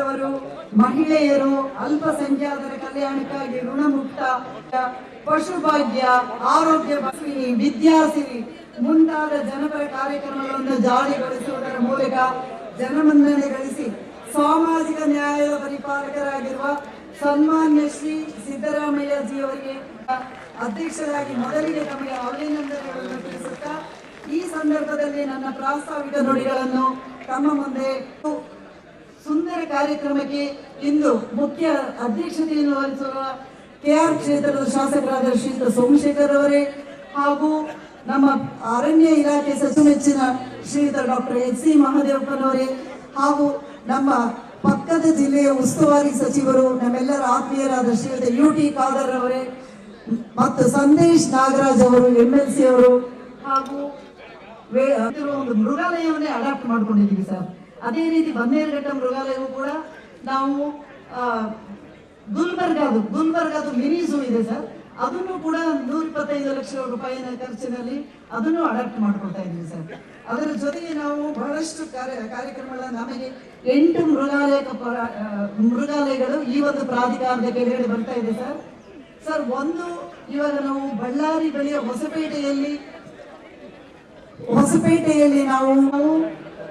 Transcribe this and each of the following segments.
ವರ್ಗದವರು ಮಹಿಳೆಯರು, ಅಲ್ಪಸಂಖ್ಯಾತರ ಕಲ್ಯಾಣಕ್ಕಾಗಿ ಋಣಮುಕ್ತ, ಪಶುಭಾಗ್ಯ, ಆರೋಗ್ಯ ಬಸ್ವಿ ವಿದ್ಯಾಸಿರಿ ಮುಂತಾದ ಜನಪರ ಕಾರ್ಯಕ್ರಮಗಳನ್ನು ಜಾರಿಗೊಳಿಸುವುದರ ಮೂಲಕ ಜನಮನ್ನಣೆ ಗಳಿಸಿ ಸಾಮಾಜಿಕ ನ್ಯಾಯದ ಪರಿಪಾಲಕರಾಗಿರುವ ಸನ್ಮಾನ್ಯ ಶ್ರೀ ಸಿದ್ದರಾಮಯ್ಯ ಜಿಯವರಿಗೆ ಅಧ್ಯಕ್ಷರಾಗಿ ಮೊದಲಿಗೆ ತಮಗೆ ಅಭಿನಂದನೆಗಳನ್ನು ತಿಳಿಸುತ್ತಾ, ಈ ಸಂದರ್ಭದಲ್ಲಿ ನನ್ನ ಪ್ರಾಸ್ತಾವಿಕ ನುಡಿಗಳನ್ನು ತಮ್ಮ ಮುಂದೆ ಸುಂದರ ಕಾರ್ಯಕ್ರಮಕ್ಕೆ ಇಂದು ಮುಖ್ಯ ಅಧ್ಯಕ್ಷತೆಯನ್ನು ವಹಿಸುವ ಕೆಆರ್ ಕ್ಷೇತ್ರದ ಶಾಸಕರಾದ ಶ್ರೀಯುತ ಸೋಮಶೇಖರ್ ಅವರೇ ಹಾಗೂ ನಮ್ಮ ಅರಣ್ಯ ಇಲಾಖೆ ಸಚಿವ ಮೆಚ್ಚಿನ ಶ್ರೀಯುತ ಡಾಕ್ಟರ್ ಎಚ್ ಸಿ ಮಹಾದೇವಪ್ಪನವರೇ ಹಾಗೂ ನಮ್ಮ ಪಕ್ಕದ ಜಿಲ್ಲೆಯ ಉಸ್ತುವಾರಿ ಸಚಿವರು ನಮ್ಮೆಲ್ಲರ ಆತ್ಮೀಯರಾದ ಶ್ರೀಯುತ ಯು ಟಿ ಖಾದರ್ ಅವರೇ ಮತ್ತು ಸಂದೇಶ್ ನಾಗರಾಜ್ ಅವರು ಎಂ ಎಲ್ ಸಿ ಅವರು ಹಾಗೂ ಒಂದು ಮೃಗಾಲಯವನ್ನೇ ಅಡಾಪ್ಟ್ ಮಾಡ್ಕೊಂಡಿದ್ದೀವಿ ಸರ್. ಅದೇ ರೀತಿ ಬನ್ನೇರುಘಟ್ಟ ಮೃಗಾಲಯವು ಕೂಡ ನಾವು ಗುಲ್ಬರ್ಗಾದು ಗುಲ್ಬರ್ಗಾದು ಮಿನಿ ಝೂ ಇದೆ ಸರ್. ಅದನ್ನು ಕೂಡ ನೂರ ಇಪ್ಪತ್ತೈದು ಲಕ್ಷ ರೂಪಾಯಿನ ಖರ್ಚಿನಲ್ಲಿ ಅದನ್ನು ಅಡಾಪ್ಟ್ ಮಾಡ್ಕೊಳ್ತಾ ಇದ್ದೀವಿ ಸರ್. ಅದರ ಜೊತೆಗೆ ನಾವು ಬಹಳಷ್ಟು ಕಾರ್ಯ, ಕಾರ್ಯಕ್ರಮಗಳ ನಮಗೆ ಎಂಟು ಮೃಗಾಲಯ ಮೃಗಾಲಯಗಳು ಈ ಒಂದು ಪ್ರಾಧಿಕಾರದ ಕೆಳಗಡೆ ಬರ್ತಾ ಇದೆ ಸರ್. ಸರ್, ಒಂದು ಇವಾಗ ನಾವು ಬಳ್ಳಾರಿ ಬಳಿಯ ಹೊಸಪೇಟೆಯಲ್ಲಿ ಹೊಸಪೇಟೆಯಲ್ಲಿ ನಾವು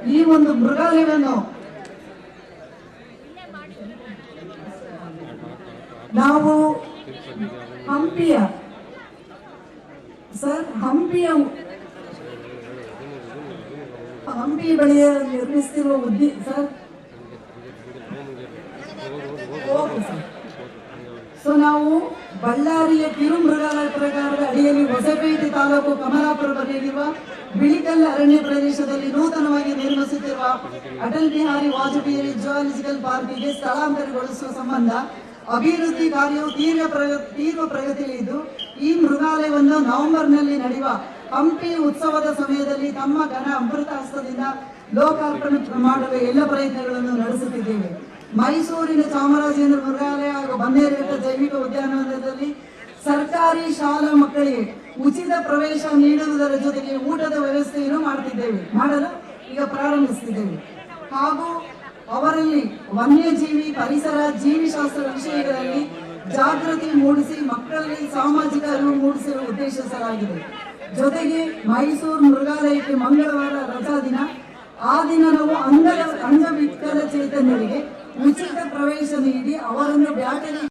ಈ ಒಂದು ಮೃಗಾಲಯವನ್ನು ನಾವು ಹಂಪಿಯ, ಸರ್, ಹಂಪಿಯ ಹಂಪಿ ಬಳಿಯ ನಿರ್ಮಿಸುತ್ತಿರುವ ಉದ್ದಿ, ಸರ್. ಸೊ ನಾವು ಬಳ್ಳಾರಿಯ ಕಿರು ಮೃಗಾಲಯ ಪ್ರಕಾರದ ಅಡಿಯಲ್ಲಿ ಹೊಸಪೇಟೆ ತಾಲೂಕು ಕಮಲಾಪುರ ಬಳಿಯಿರುವ ಬಿಳಿಕಲ್ ಅರಣ್ಯ ಪ್ರದೇಶದಲ್ಲಿ ನೂತನವಾಗಿ ನಿರ್ಮಿಸುತ್ತಿರುವ ಅಟಲ್ ಬಿಹಾರಿ ವಾಜಪೇಯಿ ಜುವಾಲಜಿಕಲ್ ಪಾರ್ಕಿಗೆ ಸ್ಥಳಾಂತರಗೊಳಿಸುವ ಸಂಬಂಧ ಅಭಿವೃದ್ಧಿ ಕಾರ್ಯವು ತೀವ್ರ ತೀವ್ರ ಪ್ರಗತಿಯಲ್ಲಿದ್ದು ಈ ಮೃಗಾಲಯವನ್ನು ನವೆಂಬರ್ನಲ್ಲಿ ನಡೆಯುವ ಹಂಪಿ ಉತ್ಸವದ ಸಮಯದಲ್ಲಿ ತಮ್ಮ ಘನ ಅಮೃತ ಹಸ್ತದಿಂದ ಲೋಕಾರ್ಪಣೆ ಮಾಡುವ ಎಲ್ಲ ಪ್ರಯತ್ನಗಳನ್ನು ನಡೆಸುತ್ತಿದ್ದೇವೆ. ಮೈಸೂರಿನ ಚಾಮರಾಜೇಂದ್ರ ಮೃಗಾಲಯ ಹಾಗೂ ಬನ್ನೇರುಘಟ್ಟ ಜೈವಿಕ ಉದ್ಯಾನವನದಲ್ಲಿ ಸರ್ಕಾರಿ ಶಾಲಾ ಮಕ್ಕಳಿಗೆ ಉಚಿತ ಪ್ರವೇಶ ನೀಡುವುದರ ಜೊತೆಗೆ ಊಟದ ವ್ಯವಸ್ಥೆಯನ್ನು ಮಾಡುತ್ತಿದ್ದೇವೆ ಮಾಡಲು ಈಗ ಪ್ರಾರಂಭಿಸುತ್ತಿದ್ದೇವೆ. ಹಾಗೂ ಅವರಲ್ಲಿ ವನ್ಯಜೀವಿ ಪರಿಸರ, ಜೀವಿಶಾಸ್ತ್ರ ವಿಷಯಗಳಲ್ಲಿ ಜಾಗೃತಿ ಮೂಡಿಸಿ ಮಕ್ಕಳಲ್ಲಿ ಸಾಮಾಜಿಕ ಅರಿವು ಮೂಡಿಸಲು ಉದ್ದೇಶಿಸಲಾಗಿದೆ. ಜೊತೆಗೆ ಮೈಸೂರು ಮೃಗಾಲಯಕ್ಕೆ ಮಂಗಳವಾರ ರಜಾ ದಿನ. ಆ ದಿನ ನಾವು ಅಂಗ ಅಂಗವಿಕಲ ಚೇತನರಿಗೆ ಉಚಿತ ಪ್ರವೇಶ ನೀಡಿ ಅವರನ್ನು ಬ್ಯಾಟರಿ